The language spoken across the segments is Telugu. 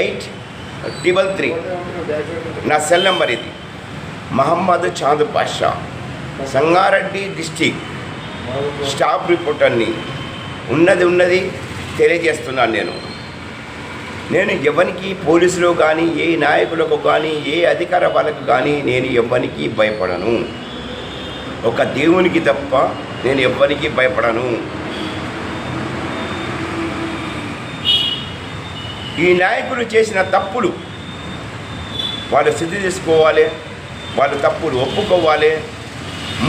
ఎయిట్ ట్రిబల్ త్రీ నా సెల్ నెంబర్ ఇది. మహమ్మద్ చాంద్ పాషా సంగారెడ్డి డిస్టిక్ స్టాఫ్ రిపోర్టర్ని ఉన్నది ఉన్నది తెలియజేస్తున్నాను నేను. నేను ఎవరికి పోలీసులు కానీ ఏ నాయకులకు కానీ ఏ అధికార వాళ్ళకు కానీ నేను ఎవరికి భయపడను. ఒక దేవునికి తప్ప నేను ఎవరికి భయపడను. ఈ నాయకులు చేసిన తప్పులు వాళ్ళు సిద్ధి చేసుకోవాలి వాళ్ళు తప్పులు ఒప్పుకోవాలి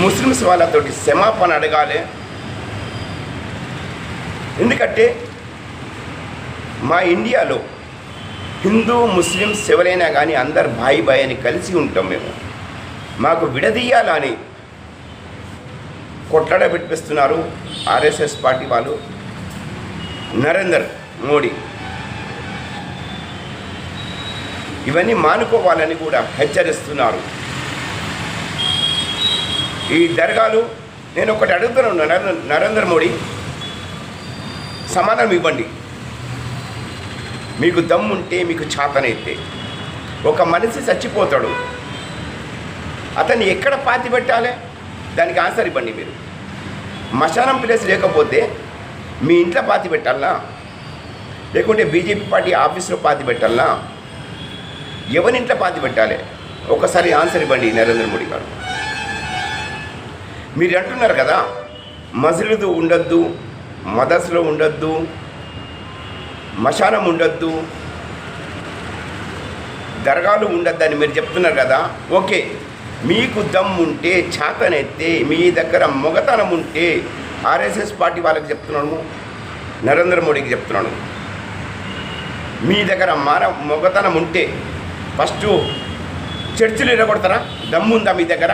ముస్లిమ్స్ వాళ్ళతోటి క్షమాపణ అడగాలి. ఎందుకంటే మా ఇండియాలో హిందూ ముస్లిమ్స్ ఎవరైనా కానీ అందరు బాయి బాయ్ అని కలిసి ఉంటాం మేము. మాకు విడదీయాలని కొట్లాడ పెట్టిస్తున్నారు ఆర్ఎస్ఎస్ పార్టీ వాళ్ళు. నరేందర్ మోడీ. ఇవన్నీ మానుకోవాలని కూడా హెచ్చరిస్తున్నారు. ఈ దర్గాలు నేను ఒకటి అడుగుతున్నాను నరేంద్ర నరేంద్ర మోడీ సమాధానం ఇవ్వండి. మీకు దమ్ముంటే మీకు చాతనైతే. ఒక మనిషి చచ్చిపోతాడు. అతన్ని ఎక్కడ పాతి పెట్టాలి? దానికి ఆన్సర్ ఇవ్వండి మీరు. మశానం ప్లేస్ లేకపోతే మీ ఇంట్లో పాతి పెట్టాలనా? లేకుంటే బీజేపీ పార్టీ ఆఫీస్లో పాతి పెట్టాలనా? ఎవరి ఇంట్లో పాతి పెట్టాలి? ఒకసారి ఆన్సర్ ఇవ్వండి నరేంద్ర మోడీ గారు. మీరు అంటున్నారు కదా మసీదు ఉండొద్దు మదర్స్లో ఉండొద్దు మశానం ఉండొద్దు దర్గాలు ఉండొద్దని మీరు చెప్తున్నారు కదా ఓకే మీకు దమ్ ఉంటే చాతనెత్తే మీ దగ్గర మొగతనం ఉంటే ఆర్ఎస్ఎస్ పార్టీ వాళ్ళకి చెప్తున్నాను నరేంద్ర మోడీకి చెప్తున్నాను. మీ దగ్గర మాన మొగతనం ఉంటే ఫస్ట్ చర్చిలు ఇరగొడతారా? దమ్ము ఉందా మీ దగ్గర?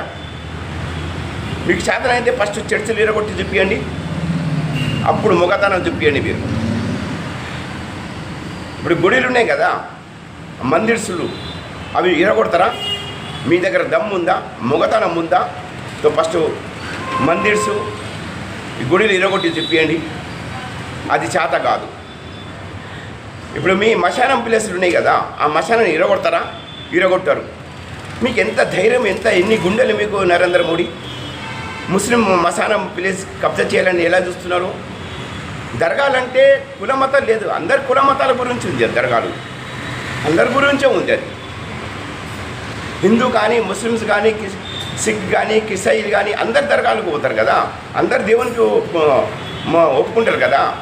మీకు చేతనైతే ఫస్ట్ చర్చిలు ఇరగొట్టి చూపించండి అప్పుడు మొగతనం చూపించండి మీరు. ఇప్పుడు గుడిలు ఉన్నాయి కదా మందిర్సులు అవి ఇరగొడతారా? మీ దగ్గర దమ్ము ఉందా మొగతనం ఉందా? సో ఫస్ట్ మందిర్సు ఈ గుడిలు ఇరగొట్టి చెప్పియండి అది చేత కాదు. ఇప్పుడు మీ మశానం ప్లేసులు ఉన్నాయి కదా ఆ మశానం ఇరగొడతారా? ఇరగొట్టారు. మీకు ఎంత ధైర్యం ఎంత ఎన్ని గుండెలు మీకు నరేంద్ర మోడీ? ముస్లిం మశానం ప్లేస్ కబ్జా చేయాలని ఎలా చూస్తున్నారు? దర్గాలంటే కుల మతం లేదు అందరి కుల మతాల గురించి ఉంది అది దర్గాలు. అందరి గురించే ఉంది అది. హిందూ కానీ ముస్లిమ్స్ కానీ సిక్ కానీ కిసైలు కానీ అందరు దర్గాలకు పోతారు కదా అందరు దేవునికి ఒప్పు- ఒప్పుకుంటారు కదా.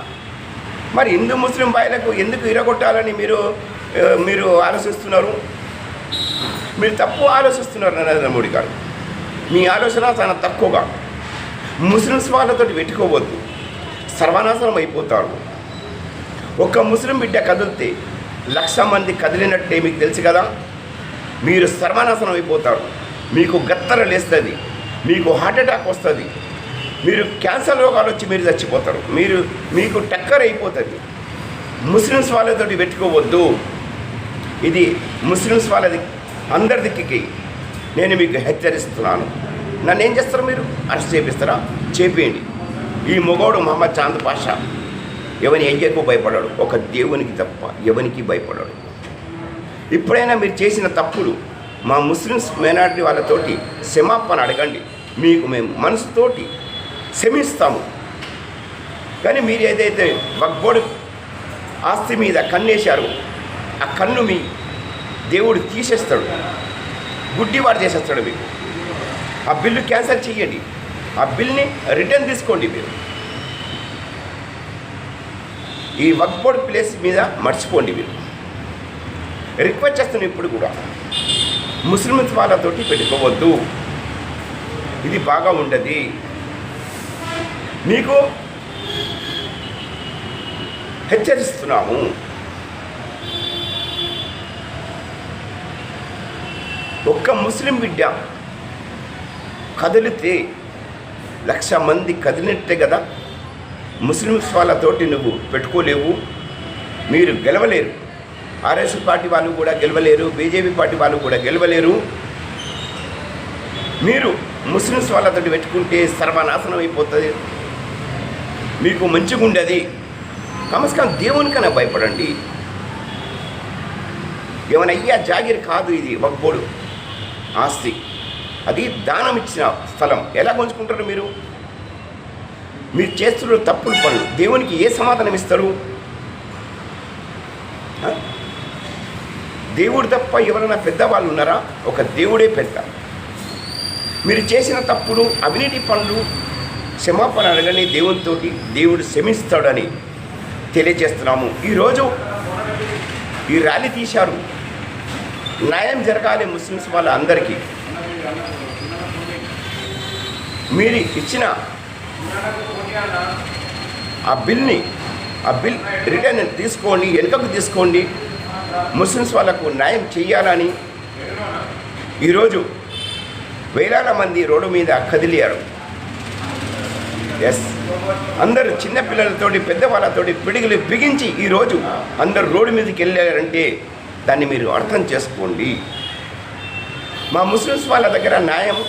మరి హిందూ ముస్లిం బాయిలకు ఎందుకు ఇరగొట్టాలని మీరు మీరు ఆలోచిస్తున్నారు? మీరు తప్పు ఆలోచిస్తున్నారు నరేంద్ర మోడీ గారు. మీ ఆలోచన చాలా తక్కువగా. ముస్లిమ్స్ వాళ్ళతోటి పెట్టుకోవద్దు. సర్వనాశనం అయిపోతారు. ఒక్క ముస్లిం బిడ్డ కదిలితే లక్ష మంది కదిలినట్టే మీకు తెలుసు కదా? మీరు సర్వనాశనం అయిపోతారు. మీకు గత్తర లేస్తుంది. మీకు హార్ట్ అటాక్ వస్తుంది. మీరు క్యాన్సర్ రోగాలు వచ్చి మీరు చచ్చిపోతారు. మీరు మీకు టక్కర్ అయిపోతుంది. ముస్లిమ్స్ వాళ్ళతోటి పెట్టుకోవద్దు. ఇది ముస్లిమ్స్ వాళ్ళది అందరి దిక్కి నేను మీకు హెచ్చరిస్తున్నాను. నన్ను ఏం చేస్తారు మీరు? అరెస్ట్ చేపిస్తారా? చేపేయండి. ఈ మొగోడు మహమ్మద్ చాంద్ పాషా ఎవని ఎయ్యకు భయపడాడు. ఒక దేవునికి తప్ప ఎవనికి భయపడాడు. ఇప్పుడైనా మీరు చేసిన తప్పులు మా ముస్లిమ్స్ మైనారిటీ వాళ్ళతోటి క్షమాపణ అడగండి. మీకు మేము మనసుతోటి క్షమిస్తాము. కానీ మీరు ఏదైతే వక్బోర్డు ఆస్తి మీద కన్నేశారో ఆ కన్ను మీ దేవుడు తీసేస్తాడు. గుడ్డివాడు చేసేస్తాడు మీకు. ఆ బిల్లు క్యాన్సిల్ చేయండి. ఆ బిల్ని రిటర్న్ తీసుకోండి మీరు. ఈ వక్బోర్డ్ ప్లేస్ మీద మర్చిపోండి మీరు. రిక్వెస్ట్ చేస్తున్నాను ఇప్పుడు కూడా ముస్లిమ్స్ వాళ్ళతోటి పెట్టుకోవద్దు. ఇది బాగా ఉండదు. మీకు హెచ్చరిస్తున్నాము. ఒక్క ముస్లిం బిడ్డ కదిలితే లక్ష మంది కదిలినట్టే కదా? ముస్లిమ్స్ వాళ్ళతోటి నువ్వు పెట్టుకోలేవు మీరు గెలవలేరు. ఆర్ఎస్ పార్టీ వాళ్ళు కూడా గెలవలేరు బీజేపీ పార్టీ వాళ్ళు కూడా గెలవలేరు. మీరు ముస్లిమ్స్ వాళ్ళతోటి పెట్టుకుంటే సర్వనాశనం అయిపోతుంది. మీకు మంచిగా ఉండేది కమస్కం దేవునికైనా భయపడండి. ఏమైనా అయ్యా జాగిరి కాదు ఇది వగ్గోడు ఆస్తి. అది దానం ఇచ్చిన స్థలం. ఎలా పంచుకుంటారు మీరు? మీరు చేస్తున్న తప్పులు పనులు. దేవునికి ఏ సమాధానం ఇస్తారు? దేవుడు తప్ప ఎవరైనా పెద్దవాళ్ళు ఉన్నారా? ఒక దేవుడే పెద్ద. మీరు చేసిన తప్పులు అవినీతి పనులు క్షమాపణ అడగని దేవునితోటి దేవుడు క్షమిస్తాడని తెలియజేస్తున్నాము. ఈరోజు ఈ ర్యాలీ తీశారు. న్యాయం జరగాలి ముస్లిమ్స్ వాళ్ళ అందరికీ మీరు ఇచ్చిన ఆ బిల్ని ఆ బిల్ రిటర్న్ తీసుకోండి వెనుకకు తీసుకోండి. ముస్లిమ్స్ వాళ్ళకు న్యాయం చేయాలని ఈరోజు వేలాల మంది రోడ్డు మీద కదిలియారు ఎస్ అందరు చిన్నపిల్లలతోటి పెద్దవాళ్ళతోటి పిడిగిలు బిగించి ఈరోజు అందరు రోడ్డు మీదకి వెళ్ళారంటే దాన్ని మీరు అర్థం చేసుకోండి. మా ముస్లిమ్స్ వాళ్ళ దగ్గర న్యాయం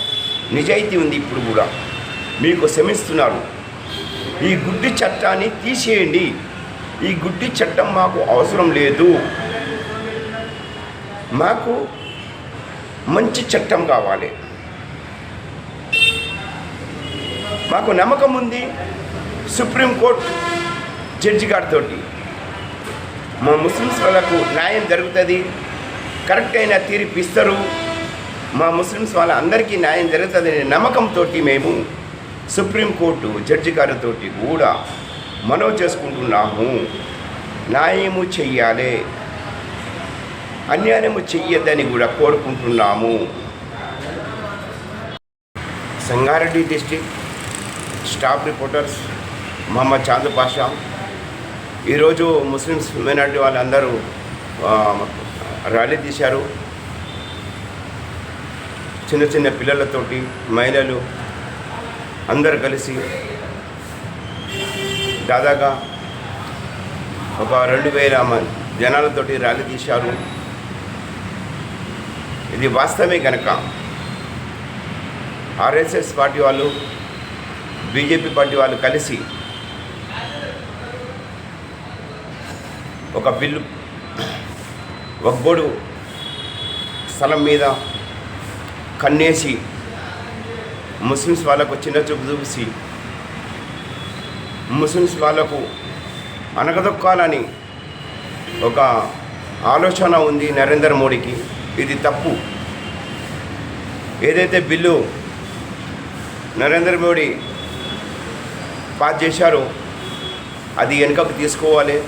నిజాయితీ ఉంది ఇప్పుడు కూడా. మీకు శ్రమిస్తున్నారు. ఈ గుడ్డి చట్టాన్ని తీసేయండి. ఈ గుడ్డి చట్టం మాకు అవసరం లేదు. మాకు మంచి చట్టం కావాలి. మాకు నమ్మకం ఉంది సుప్రీంకోర్టు జడ్జి గారితో మా ముస్లిమ్స్ వాళ్ళకు న్యాయం జరుగుతుంది కరెక్ట్ అయిన తీర్పు ఇస్తారు. మా ముస్లిమ్స్ వాళ్ళ అందరికీ న్యాయం జరుగుతుందనే నమ్మకంతో మేము సుప్రీంకోర్టు జడ్జి గారితో కూడా మనవి చేసుకుంటున్నాము. న్యాయము చెయ్యాలి అన్యాయము చెయ్యొద్దని కూడా కోరుకుంటున్నాము. Sangareddy district staff reporters Mohammed Chand Pasha. ఈరోజు ముస్లిమ్స్ మైనార్టీ వాళ్ళందరూ ర్యాలీ తీశారు. చిన్న చిన్న పిల్లలతోటి మహిళలు అందరు కలిసి దాదాగా ఒక రెండు వేల మంది జనాలతోటి ర్యాలీ తీశారు. ఇది వాస్తవమే కనుక ఆర్ఎస్ఎస్ పార్టీ వాళ్ళు బీజేపీ పార్టీ వాళ్ళు కలిసి ఒక బిల్లు ఒగ్గొడు స్థలం మీద కన్నేసి ముస్లిమ్స్ వాళ్ళకు చిన్న చూపు చూసి ముస్లిమ్స్ వాళ్ళకు అనగదొక్కాలని ఒక ఆలోచన ఉంది నరేంద్ర మోడీకి. ఇది తప్పు. ఏదైతే బిల్లు నరేంద్ర మోడీ పాస్ చేశారు. అది వెనుకకు తీసుకోవాలి.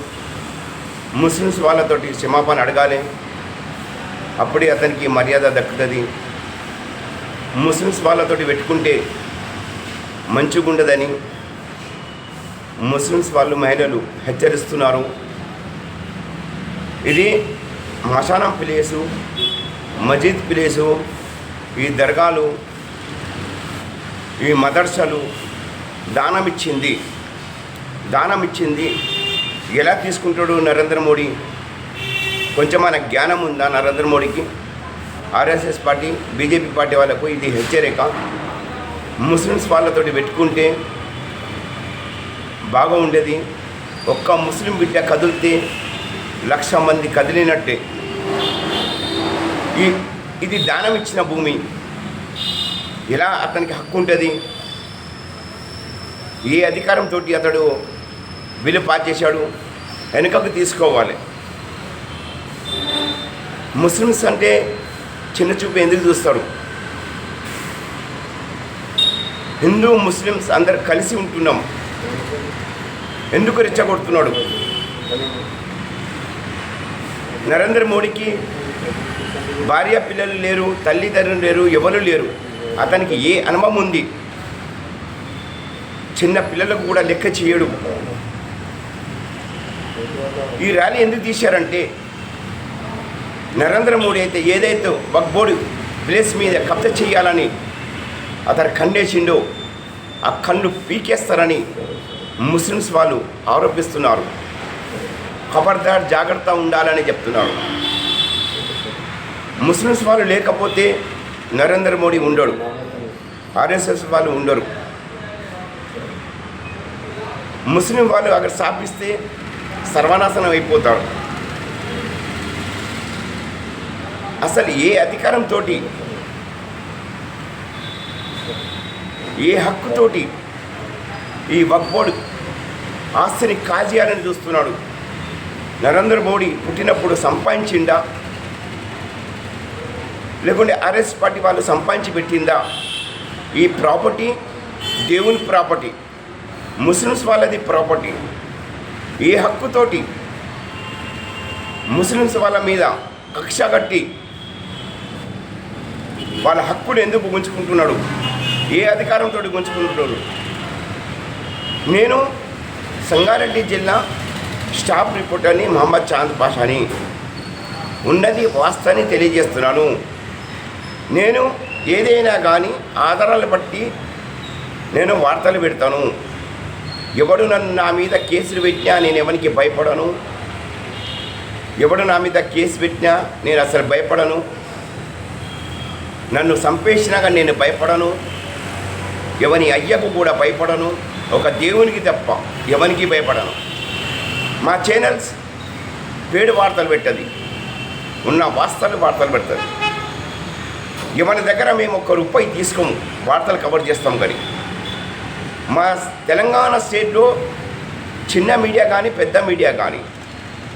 ముస్లిమ్స్ వాళ్ళతోటి క్షమాపణ అడగాలి. అప్పుడే అతనికి మర్యాద దక్కుతుంది. ముస్లిమ్స్ వాళ్ళతోటి పెట్టుకుంటే మంచిగుండదని ముస్లిమ్స్ వాళ్ళు మహిళలు హెచ్చరిస్తున్నారు. ఇది మశానం ప్లేసు మజీద్ ప్లేసు ఈ దర్గాలు ఈ మదర్సాలు దానం ఇచ్చింది దానం ఇచ్చింది ఎలా తీసుకుంటాడు నరేంద్ర మోడీ? కొంచెం మన జ్ఞానం ఉందా నరేంద్ర మోడీకి? ఆర్ఎస్ఎస్ పార్టీ బీజేపీ పార్టీ వాళ్ళకు ఇది హెచ్చరిక. ముస్లిమ్స్ వాళ్ళతోటి పెట్టుకుంటే బాగా ఉండేది ఒక్క ముస్లిం బిడ్డ కదిలితే లక్ష మంది కదిలినట్టే. ఈ ఇది దానం ఇచ్చిన భూమి. ఎలా అతనికి హక్కు ఉంటుంది. ఏ అధికారంతో అతడు బిల్లు పాస్ చేశాడు వెనుకకు తీసుకోవాలి. ముస్లిమ్స్ అంటే చిన్న చూపు ఎందుకు చూస్తారు? హిందూ ముస్లిమ్స్ అందరు కలిసి ఉంటున్నాం. ఎందుకు రెచ్చగొడుతున్నాడు? నరేంద్ర మోడీకి భార్య పిల్లలు లేరు తల్లిదండ్రులు లేరు ఎవరు లేరు. అతనికి ఏ అనుభవం ఉంది? చిన్న పిల్లలకు కూడా లెక్క చేయడు. ఈ ర్యాలీ ఎందుకు తీశారంటే నరేంద్ర మోడీ అయితే ఏదైతే బగ్బోడి ప్లేస్ మీద కబ్జ చేయాలని అతను కన్నేసిండో ఆ కన్ను పీకేస్తారని ముస్లిమ్స్ వాళ్ళు ఆరోపిస్తున్నారు. ఖబర్దార్ జాగ్రత్త ఉండాలని చెప్తున్నారు. ముస్లిమ్స్ వాళ్ళు లేకపోతే నరేంద్ర మోడీ ఉండడు. ఆర్ఎస్ఎస్ వాళ్ళు ఉండరు. ముస్లిం వాళ్ళు అక్కడ స్థాపిస్తే సర్వనాశనం అయిపోతారు. అసలు ఏ అధికారంతో ఏ హక్కుతోటి ఈ వక్బోర్డు ఆస్తిని కాజేయాలని చూస్తున్నాడు? నరేంద్ర మోడీ పుట్టినప్పుడు సంపాదించిందా? లేకుంటే ఆర్ఎస్ పార్టీ వాళ్ళు సంపాదించి పెట్టిందా? ఈ ప్రాపర్టీ దేవుని ప్రాపర్టీ. ముస్లిమ్స్ వాళ్ళది ప్రాపర్టీ. ఏ హక్కుతోటి ముస్లిమ్స్ వాళ్ళ మీద కక్ష కట్టి వాళ్ళ హక్కును ఎందుకు గుంజుకుంటున్నాడు? ఏ అధికారంతో గుంజుకుంటున్నాడు? నేను సంగారెడ్డి జిల్లా స్టాఫ్ రిపోర్టర్ని మహమ్మద్ చాంద్ పాషాని ఉన్నది వాస్తవాన్ని తెలియజేస్తున్నాను. నేను ఏదైనా కానీ ఆధారాలు బట్టి నేను వార్తలు పెడతాను. ఎవడు నన్ను నా మీద కేసులు పెట్టినా నేను ఎవరికి భయపడను? ఎవడు నా మీద కేసు పెట్టినా నేను అసలు భయపడను? నన్ను సంపేసినాక నేను భయపడను? ఎవని అయ్యకు కూడా భయపడను? ఒక దేవునికి తప్ప ఎవనికి భయపడను? మా ఛానల్స్ పేడు వార్తలు పెట్టది. ఉన్న వాస్తవ వార్తలు పెడుతుంది. ఎవరి దగ్గర మేము ఒక్క రూపాయి తీసుకోము. వార్తలు కవర్ చేస్తాం కానీ. మా తెలంగాణ స్టేట్లో చిన్న మీడియా కానీ పెద్ద మీడియా కానీ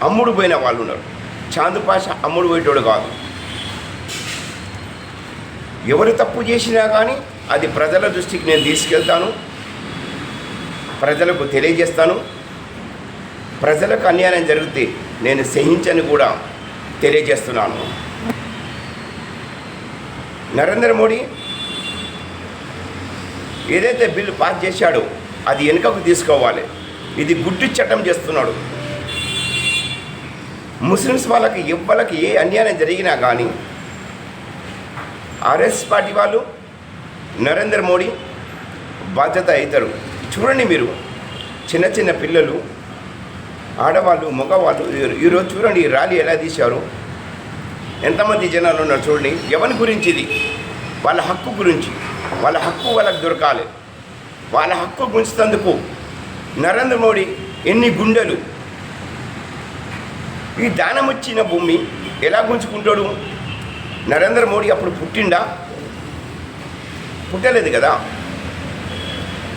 అమ్ముడు పోయిన వాళ్ళు ఉన్నారు. చాందు పాష అమ్ముడు పోయేటోడు కాదు. ఎవరు తప్పు చేసినా కానీ అది ప్రజల దృష్టికి నేను తీసుకెళ్తాను. ప్రజలకు తెలియజేస్తాను. ప్రజలకు అన్యాయం జరిగితే నేను సహించని కూడా తెలియజేస్తున్నాను. నరేంద్ర మోడీ ఏదైతే బిల్లు పాస్ చేశాడో అది వెనుకకు తీసుకోవాలి. ఇది గుడ్డి చట్టం చేస్తున్నాడు. ముస్లిమ్స్ వాళ్ళకి ఎవ్వలకి ఏ అన్యాయం జరిగినా కానీ ఆర్ఎస్ పార్టీ వాళ్ళు నరేంద్ర మోడీ బాధ్యత అవుతారు చూడండి మీరు చిన్న చిన్న పిల్లలు ఆడవాళ్ళు మగవాళ్ళు ఈరోజు చూడండి ఈ ర్యాలీ ఎలా తీశారు. ఎంతమంది జనాలు ఉన్నారు చూడండి. ఎవరి గురించి ఇది? వాళ్ళ హక్కు గురించి. వాళ్ళ హక్కు వాళ్ళకి దొరకాలి. వాళ్ళ హక్కు గుంచుతందుకు నరేంద్ర మోడీ ఎన్ని గుండెలు? ఈ దానం వచ్చిన భూమి ఎలా గుంజుకుంటాడు? నరేంద్ర మోడీ అప్పుడు పుట్టిండా? పుట్టలేదు కదా?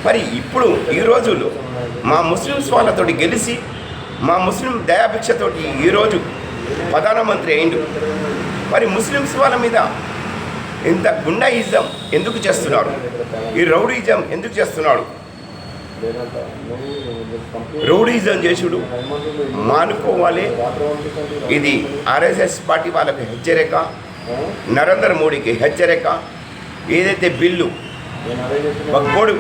మరి ఇప్పుడు ఈ రోజుల్లో మా ముస్లిమ్స్ వాళ్ళతోటి గెలిచి మా ముస్లిం దయాభిక్షతోటి ఈరోజు ప్రధానమంత్రి అయిండు. మరి ముస్లిమ్స్ వాళ్ళ మీద ఇంత గుండాయిజం ఎందుకు చేస్తున్నారు ఈ రౌడీజం ఎందుకు చేస్తున్నాడు? రౌడీజం చేసుడు మానుకోవాలి. ఇది ఆర్ఎస్ఎస్ పార్టీ వాళ్ళకి హెచ్చరిక నరేంద్ర మోడీకి హెచ్చరిక. ఏదైతే బిల్లు వక్బోర్డు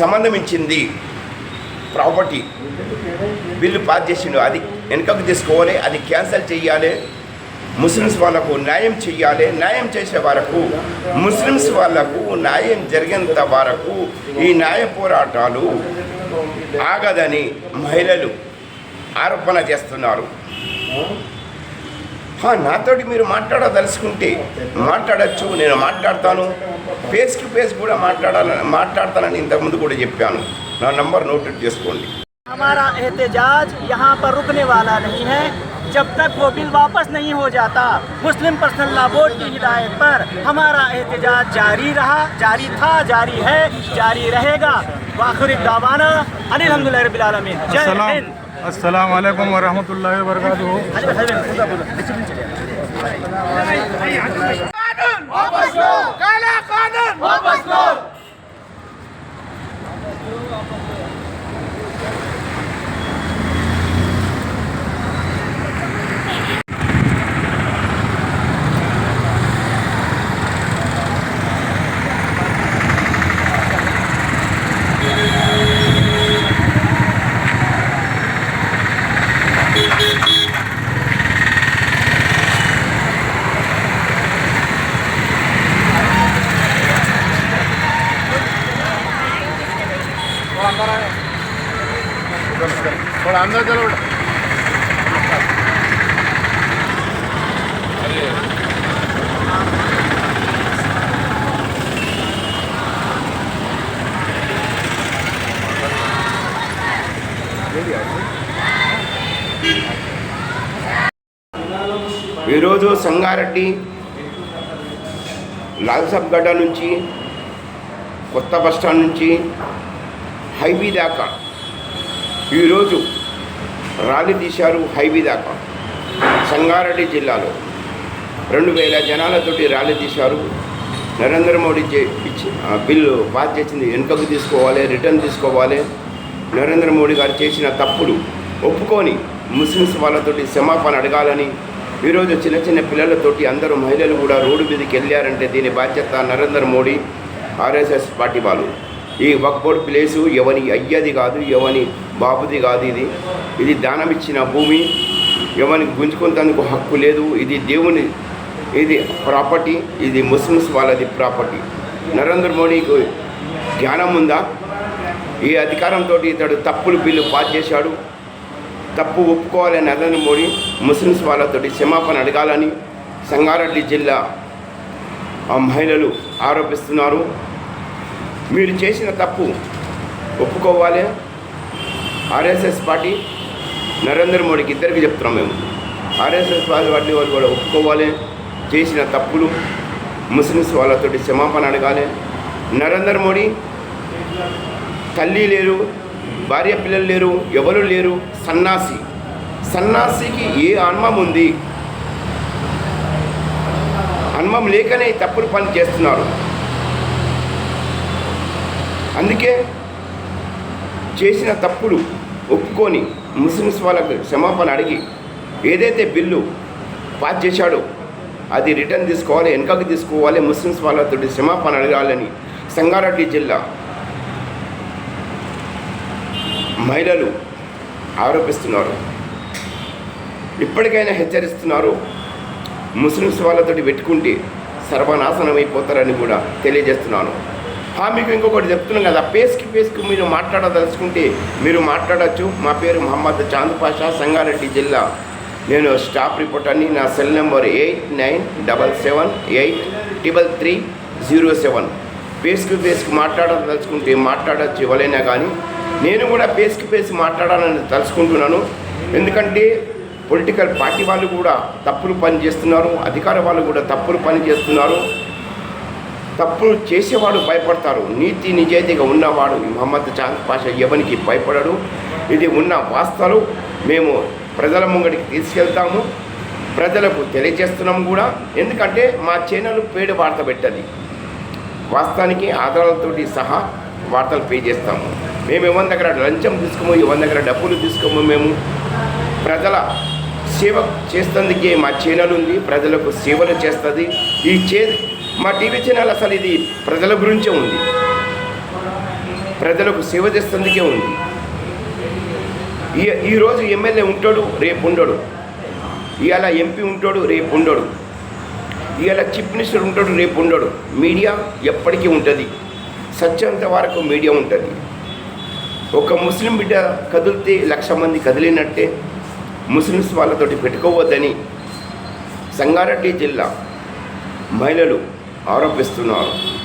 సంబంధమించింది ప్రాపర్టీ బిల్లు పాస్ చేసిండు అది వెనుకకు తీసుకోవాలి అది క్యాన్సిల్ చేయాలి. ముస్లిమ్స్ వాళ్ళకు న్యాయం చేయాలి న్యాయం చేసే వరకు ముస్లిమ్స్ వాళ్ళకు న్యాయం జరిగేంత వరకు ఈ న్యాయ పోరాటాలు ఆగదని మహిళలు ఆరోపణ చేస్తున్నారు హా, నాతోటి మీరు మాట్లాడదలుచుకుంటే మాట్లాడచ్చు నేను మాట్లాడతాను ఫేస్ టు ఫేస్ కూడా మాట్లాడాలని మాట్లాడతానని ఇంతకుముందు కూడా చెప్పాను నా నంబర్ నోట్ చేసుకోండి हमारा एहतजाज यहाँ पर रुकने वाला नहीं है जब तक वो बिल वापस नहीं हो जाता मुस्लिम पर्सनल लॉ बोर्ड की हिदायत पर हमारा एहतजाज जारी रहा जारी था जारी है जारी रहेगा। वाखिर दावाना अनिल हमदुल्ला रबिल आलमीन। जय अस्सलाम हिंद। अस्सलाम वालेकुम वरहमतुल्लाहि वबरकातुहू। थोड़ा अंदर అందరూ తెలవడం ఈరోజు సంగారెడ్డి లాల్సబ్గడ్డ నుంచి కొత్త బస్టాండ్ నుంచి హైవీ దాకా ఈరోజు ర్యాలీ తీశారు హైవీ దాకా. సంగారెడ్డి జిల్లాలో రెండు వేల జనాలతోటి ర్యాలీ తీశారు. నరేంద్ర మోడీ చే- ఇచ్చి బిల్లు పాస్ చేసింది వెనుకకు తీసుకోవాలి రిటర్న్ తీసుకోవాలి. నరేంద్ర మోడీ గారు చేసిన తప్పులు ఒప్పుకొని ముస్లిమ్స్ వాళ్ళతోటి క్షమాపణ అడగాలని ఈరోజు చిన్న చిన్న పిల్లలతోటి అందరూ మహిళలు కూడా రోడ్డు మీదకి వెళ్ళారంటే దీని బాధ్యత నరేంద్ర మోడీ ఆర్ఎస్ఎస్ పార్టీ వాళ్ళు. ఈ వక్బోర్డ్ ప్లేసు ఎవని అయ్యది కాదు ఎవని బాబుది కాదు ఇది. ఇది దానం ఇచ్చిన భూమి. ఎవరికి గుంజుకుంటేందుకు హక్కు లేదు. ఇది దేవుని ఇది ప్రాపర్టీ ఇది ముస్లిమ్స్ వాళ్ళది ప్రాపర్టీ. నరేంద్ర మోడీకి జ్ఞానం ఉందా? ఈ అధికారంతో ఇతడు తప్పులు బిల్లు పాస్ చేశాడు. తప్పు ఒప్పుకోవాలని నరేంద్ర మోడీ. ముస్లిమ్స్ వాళ్ళతోటి క్షమాపణ అడగాలని సంగారెడ్డి జిల్లా ఆ మహిళలు ఆరోపిస్తున్నారు. మీరు చేసిన తప్పు ఒప్పుకోవాలి? ఆర్ఎస్ఎస్ పార్టీ నరేంద్ర మోడీకి ఇద్దరికి చెప్తున్నాం మేము. ఆర్ఎస్ఎస్ పార్టీ పార్టీ వాళ్ళు కూడా ఒప్పుకోవాలి. చేసిన తప్పులు ముస్లిమ్స్ వాళ్ళతోటి క్షమాపణ అడగాలి. నరేంద్ర మోడీ తల్లి లేరు భార్య పిల్లలు లేరు ఎవరు లేరు సన్నాసి. సన్నాసికి ఏ అన్మం ఉంది? అన్మం లేకనే ఈ తప్పుడు పని చేస్తున్నారు. అందుకే చేసిన తప్పులు ఒప్పుకొని ముస్లిమ్స్ వాళ్ళకు క్షమాపణ అడిగి ఏదైతే బిల్లు పాస్ చేశాడో అది రిటర్న్ తీసుకోవాలి వెనకకి తీసుకోవాలి ముస్లిమ్స్ వాళ్ళతో క్షమాపణ అడగాలని సంగారెడ్డి జిల్లా మహిళలు ఆరోపిస్తున్నారు. ఇప్పటికైనా హెచ్చరిస్తున్నారు ముస్లిమ్స్ వాళ్ళతోటి పెట్టుకుంటే సర్వనాశనం అయిపోతారని కూడా తెలియజేస్తున్నాను. మీకు ఇంకొకటి చెప్తున్నాం కదా పేస్కి పేస్కి మీరు మాట్లాడదలుచుకుంటే మీరు మాట్లాడచ్చు. మా పేరు మహమ్మద్ చాంద్ పాషా సంగారెడ్డి జిల్లా. నేను స్టాఫ్ రిపోర్టర్ని నా cell number eight nine double seven eight triple three zero seven. పేస్కి పేస్కి మాట్లాడదలుచుకుంటే మాట్లాడచ్చు ఎవరైనా కానీ. నేను కూడా పేస్కి పేసి మాట్లాడాలని తలుచుకుంటున్నాను. ఎందుకంటే పొలిటికల్ పార్టీ వాళ్ళు కూడా తప్పులు పని చేస్తున్నారు అధికార వాళ్ళు కూడా తప్పులు పని చేస్తున్నారు. తప్పులు చేసేవాడు భయపడతారు నీతి నిజాయితీగా ఉన్నవాడు మహమ్మద్ చాంద్ పాషా ఎవరికి భయపడడు. ఇది ఉన్న వాస్తవాలు మేము ప్రజల ముంగడికి తీసుకెళ్తాము. ప్రజలకు తెలియజేస్తున్నాము కూడా. ఎందుకంటే మా ఛానల్ పేడు వార్త పెట్టది. వాస్తవానికి ఆధారాలతోటి సహా వార్తలు పే చేస్తాము. మేము ఎవరి దగ్గర లంచం తీసుకోము ఎవరి దగ్గర డబ్బులు తీసుకోము మేము ప్రజల సేవ చేస్తుందికే మా ఛానల్ ఉంది. ప్రజలకు సేవలు చేస్తుంది. ఈ చే మా టీవీ ఛానల్ అసలు ఇది ప్రజల గురించే ఉంది. ప్రజలకు సేవ చేస్తుందికే ఉంది. ఈ ఈరోజు ఎమ్మెల్యే ఉంటాడు రేపు ఉండడు. ఇవాళ ఎంపీ ఉంటాడు రేపు ఉండడు. ఇవాళ చీఫ్ మినిస్టర్ ఉంటాడు రేపు ఉండడు. మీడియా ఎప్పటికీ ఉంటుంది. సత్యంత వరకు మీడియా ఉంటుంది. ఒక ముస్లిం బిడ్డ కదిలితే లక్ష మంది కదిలినట్టే ముస్లిమ్స్ వాళ్ళతోటి పెట్టుకోవద్దని సంగారెడ్డి జిల్లా మహిళలు ఆరోపిస్తున్నారు.